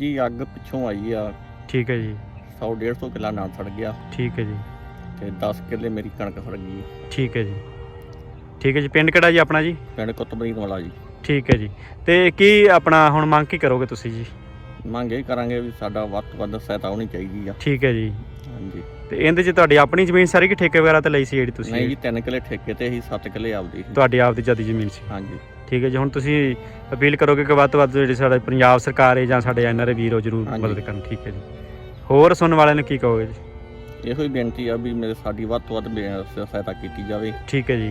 ਜੀ ਅੱਗ ਪਿੱਛੋਂ ਆਈ ਆ। ਠੀਕ ਹੈ ਜੀ। 100 150 ਕਿੱਲਾ ਨਾਲ ਸੜ ਗਿਆ। ਠੀਕ ਹੈ ਜੀ। ਤੇ 10 ਕਿੱਲੇ ਮੇਰੀ ਕਣਕ ਸੜ ਗਈ। ਠੀਕ ਹੈ ਜੀ। ਠੀਕ ਹੈ ਜੀ। ਪਿੰਡ ਕਿਹੜਾ ਜੀ ਆਪਣਾ ਜੀ? ਪਿੰਡ ਕੁਤਬਰੀਨ ਵਾਲਾ ਜੀ। ਠੀਕ ਹੈ ਜੀ। ਤੇ ਕੀ ਆਪਣਾ ਹੁਣ ਮੰਗ ਕੀ ਕਰੋਗੇ ਤੁਸੀਂ ਜੀ? ਮੰਗ ਇਹ ਕਰਾਂਗੇ ਵੀ ਸਾਡਾ ਵੱਧ ਤੋਂ ਵੱਧ ਸਹਾਇਤਾ ਹੋਣੀ ਚਾਹੀਦੀ ਆ। ਠੀਕ ਹੈ ਜੀ। ਹਾਂਜੀ। ਤੇ ਇਹਦੇ 'ਚ ਤੁਹਾਡੀ ਆਪਣੀ ਜ਼ਮੀਨ ਸਾਰੀ ਕਿ ਠੇਕੇ ਵਗੈਰਾ ਤੇ ਲਈ ਸੀ ਜਿਹੜੀ ਤੁਸੀਂ ਨਹੀਂ ਜੀ? 3 ਕਿੱਲੇ ਠੇਕੇ ਤੇ ਹੀ 7 ਕਿੱਲੇ ਆਪਦੀ ਤੁਹਾਡੀ ਆਪਦੀ ਜਿਆਦੀ ਜ਼ਮੀਨ ਸੀ। ਹਾਂਜੀ। ਠੀਕ ਹੈ ਜੀ ਹੁਣ ਤੁਸੀਂ ਅਪੀਲ ਕਰੋਗੇ ਕਿ ਵੱਧ ਤੋਂ ਵੱਧ ਜਿਹੜੀ ਸਾਡੇ ਪੰਜਾਬ ਸਰਕਾਰ ਹੈ ਜਾਂ ਸਾਡੇ ਐਨਆਰਏ ਵੀਰ ਉਹ ਜ਼ਰੂਰ ਹਾਂਜੀ। ਮਦਦ ਕਰਨ ਠੀਕ ਹੈ ਜੀ। ਹੋਰ ਸੁਣਨ ਵਾਲਿਆਂ ਨੂੰ ਕੀ ਕਹੋਗੇ ਜੀ? ਇਹੋ ਹੀ ਬੇਨਤੀ ਆ ਵੀ ਮੇਰੇ ਸਾਡੀ ਵੱਧ ਤੋਂ ਵੱਧ ਬੇ- ਸਹਾਇਤਾ ਕੀਤੀ ਜਾਵੇ। ਠੀਕ ਹੈ ਜੀ।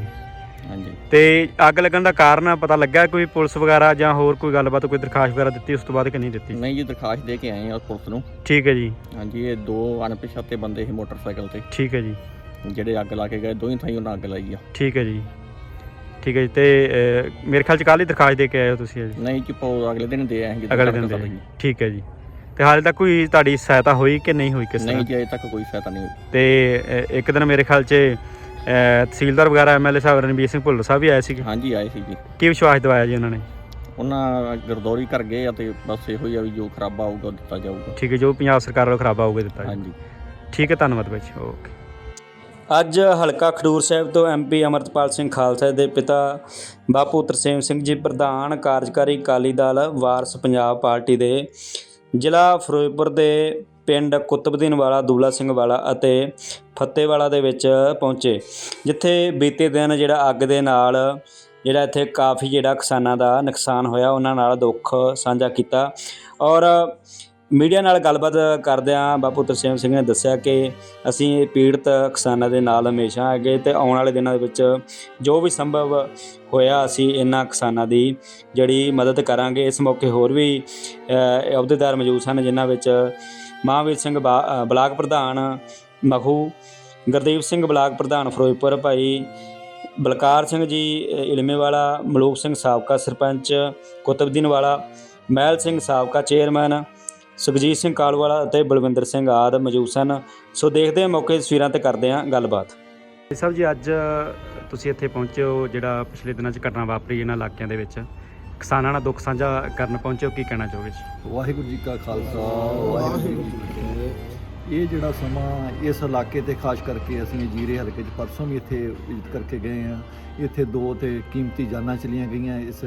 ਹਾਂਜੀ। ਤੇ ਅੱਗ ਲੱਗਣ ਦਾ ਕਾਰਨ ਪਤਾ ਲੱਗਾ ਕੋਈ ਪੁਲਿਸ ਵਗੈਰਾ ਜਾਂ ਹੋਰ ਕੋਈ ਗੱਲਬਾਤ ਕੋਈ ਦਰਖਾਸਤ ਵਗੈਰਾ ਦਿੱਤੀ ਉਸ ਤੋਂ ਬਾਅਦ ਕਿ ਨਹੀਂ ਦਿੱਤੀ? ਨਹੀਂ ਜੀ ਦਰਖਾਸਤ ਦੇ ਕੇ ਆਏ ਆ ਪੁਲਿਸ ਨੂੰ। ਠੀਕ ਹੈ ਜੀ। ਹਾਂਜੀ ਇਹ ਦੋ ਅਣਪਛਾਤੇ ਬੰਦੇ ਸੀ ਮੋਟਰਸਾਈਕਲ ਤੇ। ਠੀਕ ਹੈ ਜੀ। ਜਿਹੜੇ ਅੱਗ ਲਾ ਕੇ ਗਏ ਦੋਹੀਂ ਥਾਈਂ ਉਹਨਾਂ ਅੱਗ ਲਾਈ ਆ। ਠੀਕ ਹੈ ਜੀ। ਠੀਕ ਹੈ ਜੀ ਤੇ ਅਹ, ਮੇਰੇ ਖਿਆਲ ਚ ਕੱਲ੍ਹ ਹੀ ਦਰਖਾਸਤ ਦੇ ਕੇ ਆਏ ਹੋ ਤੁਸੀਂ ਜੀ ਨਹੀਂ ਜੀ ਪੋ ਅਗਲੇ ਦਿਨ ਦੇ ਆਏ ਅਗਲੇ ਦਿਨ ਦੇ ਠੀਕ ਹੈ ਜੀ। ਤੇ ਹਾਲੇ ਤੱਕ ਕੋਈ ਤੁਹਾਡੀ ਸਹਾਇਤਾ ਹੋਈ ਕਿ ਨਹੀਂ ਹੋਈ ਕਿਸ ਨਹੀਂ ਤਰ੍ਹਾਂ? ਜੀ ਅਜੇ ਤੱਕ ਕੋਈ ਸਹਾਇਤਾ ਨਹੀਂ ਹੋਈ। ਤੇ ਅਹ, ਇੱਕ ਦਿਨ ਮੇਰੇ ਖਿਆਲ 'ਚ ਅਹ, ਤਹਿਸੀਲਦਾਰ ਵਗੈਰਾ ਐਮਐਲਏ ਸਾਹਿਬ ਰਣਬੀਰ ਸਿੰਘ ਭੁੱਲਰ ਸਾਹਿਬ ਵੀ ਆਏ ਸੀਗੇ? ਹਾਂਜੀ ਆਏ ਸੀ ਜੀ। ਕੀ ਵਿਸ਼ਵਾਸ ਦਿਵਾਇਆ ਜੀ ਉਹਨਾਂ ਨੇ? ਉਹਨਾਂ ਗਰਦੌਰੀ ਕਰ ਗਏ ਆ ਤੇ ਬਸ ਇਹੋ ਹੀ ਆ ਵੀ ਜੋ ਖਰਾਬਾ ਆਊਗਾ ਉਹ ਦਿੱਤਾ ਜਾਊਗਾ। ਠੀਕ ਹੈ ਜੋ ਪੰਜਾਬ ਸਰਕਾਰ ਵੱਲੋਂ ਖਰਾਬਾ ਹੋਊਗਾ ਦਿੱਤਾ ਜੀ ਹਾਂਜੀ। ਠੀਕ ਹੈ ਧੰਨਵਾਦ ਬਾਈ ਜੀ। ਓਕੇ। ਅੱਜ ਹਲਕਾ ਖਡੂਰ ਸਾਹਿਬ ਤੋਂ ਐਮਪੀ ਅਮਰਤਪਾਲ ਸਿੰਘ ਖਾਲਸਾ ਦੇ ਪਿਤਾ ਬਾਪੂ ਤਰਸੇਮ ਸਿੰਘ ਜੀ, ਪ੍ਰਧਾਨ ਕਾਰਜਕਾਰੀ ਅਕਾਲੀ ਦਲ ਵਾਰਸ ਪੰਜਾਬ ਪਾਰਟੀ ਦੇ ਜ਼ਿਲ੍ਹਾ ਫਿਰੋਜ਼ਪੁਰ ਦੇ ਪਿੰਡ ਕੁਤਬਦੀਨ ਵਾਲਾ ਦੂਲਾ ਸਿੰਘ ਵਾਲਾ ਅਤੇ ਫੱਤੇਵਾਲਾ ਦੇ ਵਿੱਚ ਪਹੁੰਚੇ, ਜਿੱਥੇ ਬੀਤੇ ਦਿਨ ਜਿਹੜਾ ਅੱਗ ਦੇ ਨਾਲ ਜਿਹੜਾ ਇੱਥੇ ਕਾਫੀ ਜਿਹੜਾ ਕਿਸਾਨਾਂ ਦਾ ਨੁਕਸਾਨ ਹੋਇਆ, ਉਹਨਾਂ ਨਾਲ ਦੁੱਖ ਸਾਂਝਾ ਕੀਤਾ ਔਰ ਮੀਡੀਆ ਨਾਲ ਗੱਲਬਾਤ ਕਰਦਿਆਂ ਬਾਪੂ ਤਰਸੇਮ ਸਿੰਘ ਨੇ ਦੱਸਿਆ ਕਿ ਅਸੀਂ ਪੀੜਤ ਕਿਸਾਨਾਂ ਦੇ ਨਾਲ ਹਮੇਸ਼ਾ ਹੈਗੇ ਤੇ ਆਉਣ ਵਾਲੇ ਦਿਨਾਂ ਦੇ ਵਿੱਚ ਜੋ ਵੀ ਸੰਭਵ ਹੋਇਆ ਅਸੀਂ ਇਹਨਾਂ ਕਿਸਾਨਾਂ ਦੀ ਜਿਹੜੀ ਮਦਦ ਕਰਾਂਗੇ। ਇਸ ਮੌਕੇ ਹੋਰ ਵੀ ਅਹੁਦੇਦਾਰ ਮੌਜੂਦ ਸਨ ਜਿਨ੍ਹਾਂ ਵਿੱਚ ਮਹਾਂਵੀਰ ਸਿੰਘ ਬਾ- ਬਲਾਕ ਪ੍ਰਧਾਨ ਮਖੂ ਗੁਰਦੀਪ ਸਿੰਘ ਬਲਾਕ ਪ੍ਰਧਾਨ ਫਿਰੋਜ਼ਪੁਰ ਭਾਈ ਬਲਕਾਰ ਸਿੰਘ ਜੀ ਅ, ਇਲਮੇਵਾਲਾ ਮਲੂਕ ਸਿੰਘ ਸਾਬਕਾ ਸਰਪੰਚ ਕੁਤਬਦੀਨ ਵਾਲਾ ਮਹਿਲ ਸਿੰਘ ਸਾਬਕਾ ਚੇਅਰਮੈਨ ਸੁਖਜੀਤ ਸਿੰਘ ਕਾਲਵਾਲਾ ਅਤੇ ਬਲਵਿੰਦਰ ਸਿੰਘ ਆਦ ਮੌਜੂਦ ਸਨ। ਸੋ ਦੇਖਦੇ ਹਾਂ ਮੌਕੇ ਤਸਵੀਰਾਂ ਤੇ ਕਰਦੇ ਹਾਂ ਗੱਲਬਾਤ। ਸਾਹਿਬ ਜੀ ਅੱਜ ਤੁਸੀਂ ਇੱਥੇ ਪਹੁੰਚੇ ਹੋ ਜਿਹੜਾ ਪਿਛਲੇ ਦਿਨਾਂ 'ਚ ਘਟਨਾ ਵਾਪਰੀ ਇਹਨਾਂ ਇਲਾਕਿਆਂ ਦੇ ਵਿੱਚ। ਕਿਸਾਨਾਂ ਨਾਲ ਦੁੱਖ ਸਾਂਝਾ ਕਰਨ ਪਹੁੰਚੇ ਹੋ ਕੀ ਕਹਿਣਾ ਚਾਹੋਗੇ ਜੀ? ਵਾਹਿਗੁਰੂ ਜੀ ਕਾ ਖਾਲਸਾ ਵਾਹਿਗੁਰੂ ਜੀ ਕੀ ਫਤਿਹ। ਇਹ ਜਿਹੜਾ ਸਮਾਂ ਇਸ ਇਲਾਕੇ ਤੇ ਖਾਸ ਕਰਕੇ ਅਸੀਂ ਜੀਰੇ ਹਲਕੇ 'ਚ ਪਰਸੋਂ ਵੀ ਇੱਥੇ ਵਿਜ਼ਿਟ ਕਰਕੇ ਗਏ ਆ ਇੱਥੇ ਦੋ ਤੇ ਕੀਮਤੀ ਜਾਨਾਂ ਚਲੀਆਂ ਗਈਆਂ ਇਸ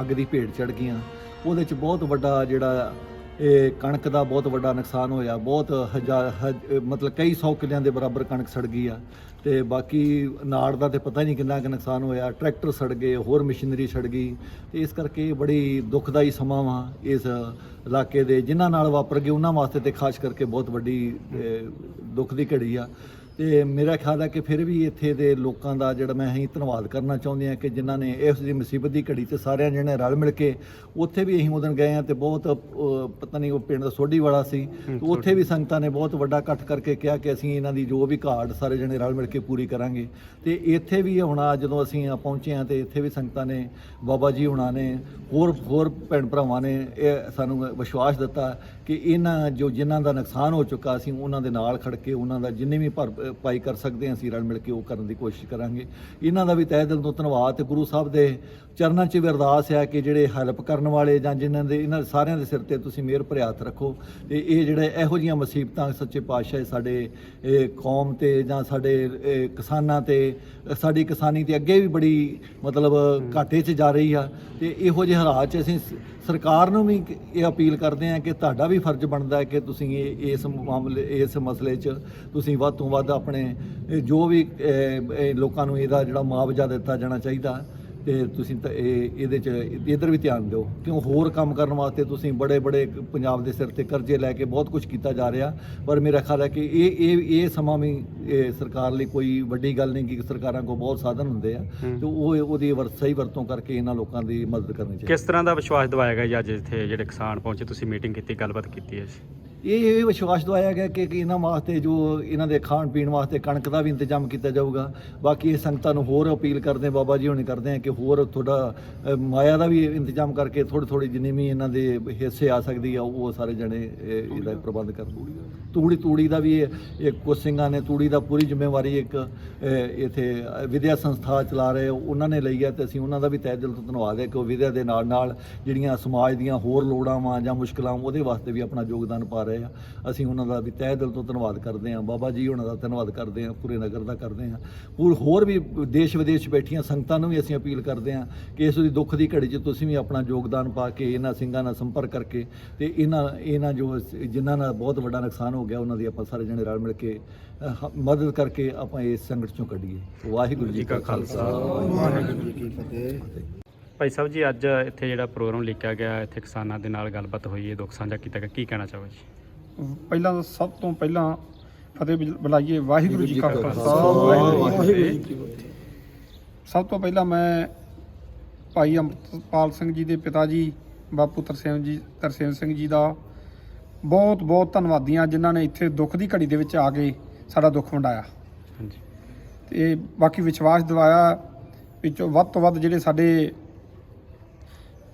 ਅੱਗ ਦੀ ਭੇਟ ਚੜ ਗਈਆਂ। ਉਹਦੇ 'ਚ ਬਹੁਤ ਵੱਡਾ ਜਿਹੜਾ ਇਹ ਕਣਕ ਦਾ ਬਹੁਤ ਵੱਡਾ ਨੁਕਸਾਨ ਹੋਇਆ, ਬਹੁਤ ਹਜ਼ਾਰ ਹਜ- ਮਤਲਬ ਕਈ ਸੌ ਕਿੱਲਿਆਂ ਦੇ ਬਰਾਬਰ ਕਣਕ ਸੜ ਗਈ ਆ ਤੇ ਬਾਕੀ ਨਾੜ ਦਾ ਤੇ ਪਤਾ ਹੀ ਨਹੀਂ ਕਿੰਨਾ ਕੁ ਨੁਕਸਾਨ ਹੋਇਆ, ਟਰੈਕਟਰ ਸੜ ਗਏ, ਹੋਰ ਮਸ਼ੀਨਰੀ ਸੜ ਗਈ ਤੇ ਇਸ ਕਰਕੇ ਇਹ ਬੜੀ ਦੁਖਦਾਈ ਸਮਾਂ ਵਾ ਇਸ ਇਲਾਕੇ ਦੇ, ਜਿਨ੍ਹਾਂ ਨਾਲ ਵਾਪਰ ਗਏ, ਉਹਨਾਂ ਵਾਸਤੇ ਤੇ ਖਾਸ ਕਰਕੇ ਬਹੁਤ ਵੱਡੀ ਦੁੱਖ ਦੀ ਘੜੀ ਆ। ਤੇ ਮੇਰਾ ਖਿਆਲ ਹੈ ਕਿ ਫਿਰ ਵੀ ਇੱਥੇ ਦੇ ਲੋਕਾਂ ਦਾ ਜਿਹੜਾ ਮੈਂ ਅਸੀਂ ਧੰਨਵਾਦ ਕਰਨਾ ਚਾਹੁੰਦੇ ਆ ਕਿ ਜਿਨ੍ਹਾਂ ਨੇ ਇਸ ਦੀ ਮੁਸੀਬਤ ਦੀ ਘੜੀ ਤੇ ਸਾਰਿਆਂ ਜਿਹਨੇ ਰਲ ਮਿਲ ਕੇ ਉੱਥੇ ਵੀ ਅਸੀਂ ਉਦੋਂ ਗਏ ਆ ਤੇ ਬਹੁਤ ਪਤਾ ਨਹੀਂ ਉਹ ਪਿੰਡ ਦਾ ਸੋਢੀ ਵਾਲਾ ਸੀ। ਤੇ ਉੱਥੇ ਵੀ ਸੰਗਤਾਂ ਨੇ ਬਹੁਤ ਵੱਡਾ ਇਕੱਠ ਕਰਕੇ ਕਿਹਾ ਕਿ ਅਸੀਂ ਇਹਨਾਂ ਦੀ ਜੋ ਵੀ ਘਾਟ ਸਾਰੇ ਜਣੇ ਰਲ ਮਿਲ ਕੇ ਪੂਰੀ ਕਰਾਂਗੇ। ਤੇ ਇੱਥੇ ਵੀ ਹੁਣ ਆ ਜਦੋਂ ਅਸੀਂ ਆ ਪਹੁੰਚੇ ਆ ਤੇ ਇੱਥੇ ਵੀ ਸੰਗਤਾਂ ਨੇ ਬਾਬਾ ਜੀ ਹੁਣਾਂ ਨੇ ਹੋਰ ਹੋਰ ਭੈਣ ਭਰਾਵਾਂ ਨੇ ਇਹ ਸਾਨੂੰ ਵਿਸ਼ਵਾਸ ਦਿੱਤਾ ਕਿ ਇਹਨਾਂ ਜੋ ਜਿਨ੍ਹਾਂ ਦਾ ਨੁਕਸਾਨ ਹੋ ਚੁੱਕਾ ਸੀ ਉਹਨਾਂ ਦੇ ਨਾਲ ਖੜ ਕੇ ਉਹਨਾਂ ਦਾ ਜਿੰਨੇ ਵੀ ਭਰ ਪਾਈ ਕਰ ਸਕਦੇ ਹਾਂ ਅਸੀਂ ਰਲ ਮਿਲ ਕੇ ਉਹ ਕਰਨ ਦੀ ਕੋਸ਼ਿਸ਼ ਕਰਾਂਗੇ। ਇਹਨਾਂ ਦਾ ਵੀ ਤਹਿ ਦਿਲ ਤੋਂ ਧੰਨਵਾਦ ਤੇ ਗੁਰੂ ਸਾਹਿਬ ਦੇ ਚਰਨਾਂ 'ਚ ਵੀ ਅਰਦਾਸ ਹੈ ਕਿ ਜਿਹੜੇ ਹੈਲਪ ਕਰਨ ਵਾਲੇ ਜਾਂ ਜਿਨ੍ਹਾਂ ਦੇ ਇਹਨਾਂ ਸਾਰਿਆਂ ਦੇ ਸਿਰ ਤੇ ਤੁਸੀਂ ਮਿਹਰ ਭਰਿਆ ਹੱਥ ਰੱਖੋ। ਤੇ ਇਹ ਜਿਹੜੇ ਇਹੋ ਜੀਆਂ ਮੁਸੀਬਤਾਂ ਸੱਚੇ ਪਾਤਸ਼ਾਹ ਸਾਡੇ ਇਹ ਕੌਮ ਤੇ ਜਾਂ ਸਾਡੇ ਕਿਸਾਨਾਂ ਤੇ ਸਾਡੀ ਕਿਸਾਨੀ ਤੇ ਅੱਗੇ ਵੀ ਬੜੀ ਮਤਲਬ ਘਾਟੇ 'ਚ ਜਾ ਰਹੀ ਆ। ਤੇ ਇਹੋ ਜਿਹੇ ਹਾਲਾਤ 'ਚ ਅਸੀਂ ਸਰਕਾਰ ਨੂੰ ਵੀ ਇਹ ਅਪੀਲ ਕਰਦੇ ਹਾਂ ਕਿ ਤੁਹਾਡਾ ਵੀ ਫਰਜ਼ ਬਣਦਾ ਹੈ ਕਿ ਤੁਸੀਂ ਇਸ ਮਾਮਲੇ ਇਸ ਮਸਲੇ 'ਚ ਤੁਸੀਂ ਵੱਧ ਤੋਂ ਵੱਧ ਆਪਣੇ ਜੋ ਵੀ ਲੋਕਾਂ ਨੂੰ ਇਹਦਾ ਜਿਹੜਾ ਮੁਆਵਜ਼ਾ ਦਿੱਤਾ ਜਾਣਾ ਚਾਹੀਦਾ ਤੇ ਤੁਸੀਂ ਇਹਦੇ 'ਚ ਇਧਰ ਵੀ ਧਿਆਨ ਦਿਓ। ਕਿਉਂ ਹੋਰ ਕੰਮ ਕਰਨ ਵਾਸਤੇ ਤੁਸੀਂ ਬੜੇ ਬੜੇ ਪੰਜਾਬ ਦੇ ਸਿਰ ਤੇ ਕਰਜ਼ੇ ਲੈ ਕੇ ਬਹੁਤ ਕੁਝ ਕੀਤਾ ਜਾ ਰਿਹਾ ਪਰ ਮੇਰਾ ਖਿਆਲ ਹੈ ਕਿ ਇਹ ਇਹ ਇਹ ਸਮਾਂ ਵੀ ਸਰਕਾਰ ਲਈ ਕੋਈ ਵੱਡੀ ਗੱਲ ਨਹੀਂ ਕਿ ਸਰਕਾਰਾਂ ਕੋਲ ਬਹੁਤ ਸਾਧਨ ਹੁੰਦੇ ਆ ਤੇ ਉਹ ਉਹਦੀ ਸਹੀ ਵਰਤੋਂ ਕਰਕੇ ਇਹਨਾਂ ਲੋਕਾਂ ਦੀ ਮਦਦ ਕਰਨੀ ਚਾਹੀਦੀ। ਕਿਸ ਤਰ੍ਹਾਂ ਦਾ ਵਿਸ਼ਵਾਸ ਦਿਵਾਇਆ ਗਿਆ ਜੀ ਅੱਜ ਇੱਥੇ ਜਿਹੜੇ ਕਿਸਾਨ ਪਹੁੰਚੇ ਤੁਸੀਂ ਮੀਟਿੰਗ ਕੀਤੀ ਗੱਲਬਾਤ ਕੀਤੀ ਹੈ ਜੀ? ਇਹ ਇਹ ਵਿਸ਼ਵਾਸ ਦਵਾਇਆ ਗਿਆ ਕਿ ਕਿ ਇਹਨਾਂ ਵਾਸਤੇ ਜੋ ਇਹਨਾਂ ਦੇ ਖਾਣ ਪੀਣ ਵਾਸਤੇ ਕਣਕ ਦਾ ਵੀ ਇੰਤਜ਼ਾਮ ਕੀਤਾ ਜਾਊਗਾ। ਬਾਕੀ ਇਹ ਸੰਗਤਾਂ ਨੂੰ ਹੋਰ ਅਪੀਲ ਕਰਦੇ ਬਾਬਾ ਜੀ ਹੁਣੇ ਕਰਦੇ ਆ ਕਿ ਹੋਰ ਥੋੜਾ ਮਾਇਆ ਦਾ ਵੀ ਇੰਤਜ਼ਾਮ ਕਰਕੇ ਥੋੜੀ ਥੋੜੀ ਜਿੰਨੀ ਵੀ ਇਹਨਾਂ ਦੇ ਹਿੱਸੇ ਆ ਸਕਦੀ ਆ ਉਹ ਸਾਰੇ ਜਣੇ ਇਹਦਾ ਪ੍ਰਬੰਧ ਕਰਨ। ਤੂੜੀ ਤੂੜੀ ਦਾ ਵੀ ਇਹ- ਇੱਕ ਕੁਝ ਸਿੰਘਾਂ ਨੇ ਤੂੜੀ ਦਾ ਪੂਰੀ ਜ਼ਿੰਮੇਵਾਰੀ ਇੱਕ ਅ, ਇੱਥੇ ਵਿਦਿਆ ਸੰਸਥਾ ਚਲਾ ਰਹੇ ਉਹਨਾਂ ਨੇ ਲਈ ਹੈ ਤੇ ਅਸੀਂ ਉਹਨਾਂ ਦਾ ਵੀ ਤਹਿ ਦਿਲ ਤੋਂ ਧੰਨਵਾਦ ਹੈ ਕਿ ਉਹ ਵਿਦਿਆ ਦੇ ਨਾਲ ਨਾਲ ਜਿਹੜੀਆਂ ਸਮਾਜ ਦੀਆਂ ਹੋਰ ਲੋੜਾਂ ਵਾਂ ਜਾਂ ਮੁਸ਼ਕਲਾਂ ਵਾਂ, ਉਹਦੇ ਵਾਸਤੇ ਵੀ ਆਪਣਾ ਯੋਗਦਾਨ ਪਾ ਰਹੇ ਆ। ਅਸੀਂ ਉਹਨਾਂ ਦਾ ਵੀ ਤਹਿ ਦਿਲ ਤੋਂ ਧੰਨਵਾਦ ਕਰਦੇ ਹਾਂ। ਬਾਬਾ ਜੀ ਉਹਨਾਂ ਦਾ ਧੰਨਵਾਦ ਕਰਦੇ ਹਾਂ। ਪੂਰੇ ਨਗਰ ਦਾ ਕਰਦੇ ਹਾਂ। ਹੋਰ ਹੋਰ ਵੀ ਦੇਸ਼ ਵਿਦੇਸ਼ 'ਚ ਬੈਠੀਆਂ ਸੰਗਤਾਂ ਨੂੰ ਵੀ ਅਸੀਂ ਅਪੀਲ ਕਰਦੇ ਹਾਂ ਕਿ ਇਸ ਦੀ ਦੁੱਖ ਦੀ ਘੜੀ 'ਚ ਤੁਸੀਂ ਵੀ ਆਪਣਾ ਯੋਗਦਾਨ ਪਾ ਕੇ ਇਹਨਾਂ ਸਿੰਘਾਂ ਨਾਲ ਸੰਪਰਕ ਕਰਕੇ ਤੇ ਇਹਨਾਂ ਇਹਨਾਂ ਜੋ ਜਿਨ੍ਹਾਂ ਨਾਲ ਬਹੁਤ ਵੱਡਾ ਨੁਕਸਾਨ ਹੋ ਗਿਆ ਉਹਨਾਂ ਦੀ ਆਪਾਂ ਸਾਰੇ ਜਣੇ ਰਲ ਮਿਲ ਕੇ ਮਦਦ ਕਰਕੇ ਆਪਾਂ ਇਸ ਸੰਕਟ ਚੋਂ ਕੱਢੀਏ। ਵਾਹਿਗੁਰੂ ਜੀ ਕਾ ਖਾਲਸਾ। ਵਾਹਿਗੁਰੂ ਜੀ ਕੀ ਫਤਿਹ। ਭਾਈ ਸਾਹਿਬ ਜੀ ਅੱਜ ਇੱਥੇ ਜਿਹੜਾ ਪ੍ਰੋਗਰਾਮ ਲਿਖਿਆ ਗਿਆ ਇੱਥੇ ਕਿਸਾਨਾਂ ਦੇ ਨਾਲ ਗੱਲਬਾਤ ਹੋਈ ਹੈ। ਦੁੱਖ ਸਾਂਝਾ ਕੀਤਾ ਗਿਆ। ਕੀ ਕਹਿਣਾ ਚਾਹੋ ਜੀ? ਪਹਿਲਾਂ ਤਾਂ ਸਭ ਤੋਂ ਪਹਿਲਾਂ ਫਤਿਹ ਬੁਲ- ਬੁਲਾਈਏ ਵਾਹਿਗੁਰੂ ਜੀ ਕਾ ਖਾਲਸਾ ਵਾਹਿਗੁਰੂ ਜੀ ਕੀ ਫਤਿਹ। ਸਭ ਤੋਂ ਪਹਿਲਾਂ ਮੈਂ ਭਾਈ ਅੰਮ੍ਰਿਤਪਾਲ ਸਿੰਘ ਜੀ ਦੇ ਪਿਤਾ ਜੀ ਬਾਪੂ ਤਰਸੇਮ ਜੀ ਤਰਸੇਮ ਸਿੰਘ ਜੀ ਦਾ ਬਹੁਤ ਬਹੁਤ ਧੰਨਵਾਦੀ ਹਾਂ ਜਿਨ੍ਹਾਂ ਨੇ ਇੱਥੇ ਦੁੱਖ ਦੀ ਘੜੀ ਦੇ ਵਿੱਚ ਆ ਕੇ ਸਾਡਾ ਦੁੱਖ ਵੰਡਾਇਆ। ਹਾਂਜੀ। ਤੇ ਬਾਕੀ ਵਿਸ਼ਵਾਸ ਦਿਵਾਇਆ ਵਿੱਚੋਂ ਵੱਧ ਤੋਂ ਵੱਧ ਜਿਹੜੇ ਸਾਡੇ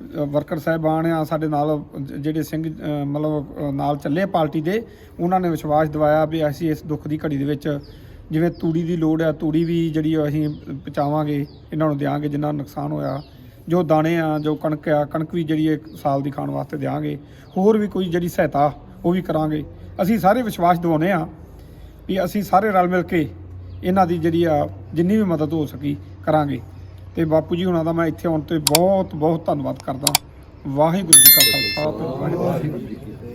ਵਰਕਰ ਸਾਹਿਬਾਨ ਆ, ਸਾਡੇ ਨਾਲ ਜਿਹੜੇ ਸਿੰਘ ਮਤਲਬ ਨਾਲ ਚੱਲੇ ਪਾਰਟੀ ਦੇ, ਉਹਨਾਂ ਨੇ ਵਿਸ਼ਵਾਸ ਦਿਵਾਇਆ ਵੀ ਅਸੀਂ ਇਸ ਦੁੱਖ ਦੀ ਘੜੀ ਦੇ ਵਿੱਚ ਜਿਵੇਂ ਤੂੜੀ ਦੀ ਲੋੜ ਆ, ਤੂੜੀ ਵੀ ਜਿਹੜੀ ਅਸੀਂ ਪਹੁੰਚਾਵਾਂਗੇ, ਇਹਨਾਂ ਨੂੰ ਦਿਆਂਗੇ, ਜਿੰਨਾ ਨੁਕਸਾਨ ਹੋਇਆ, ਜੋ ਦਾਣੇ ਆ, ਜੋ ਕਣਕ ਆ, ਕਣਕ ਵੀ ਜਿਹੜੀ ਇੱਕ ਸਾਲ ਦੀ ਖਾਣ ਵਾਸਤੇ ਦਿਆਂਗੇ, ਹੋਰ ਵੀ ਕੋਈ ਜਿਹੜੀ ਸਹਾਇਤਾ, ਉਹ ਵੀ ਕਰਾਂਗੇ। ਅਸੀਂ ਸਾਰੇ ਵਿਸ਼ਵਾਸ ਦਿਵਾਉਂਦੇ ਆ ਵੀ ਅਸੀਂ ਸਾਰੇ ਰਲ ਮਿਲ ਕੇ ਇਹਨਾਂ ਦੀ ਜਿਹੜੀ ਆ, ਜਿੰਨੀ ਵੀ ਮਦਦ ਹੋ ਸਕੀ, ਕਰਾਂਗੇ। ਤੇ ਬਾਪੂ ਜੀ ਹੁਣਾਂ ਦਾ ਮੈਂ ਇੱਥੇ ਆਉਣ ਤੇ ਬਹੁਤ ਬਹੁਤ ਧੰਨਵਾਦ ਕਰਦਾ। ਵਾਹਿਗੁਰੂ ਜੀ ਕਾ ਖਾਲਸਾ ਤੇ ਵਾਹਿਗੁਰੂ ਜੀ ਕੀ ਫਤਿਹ।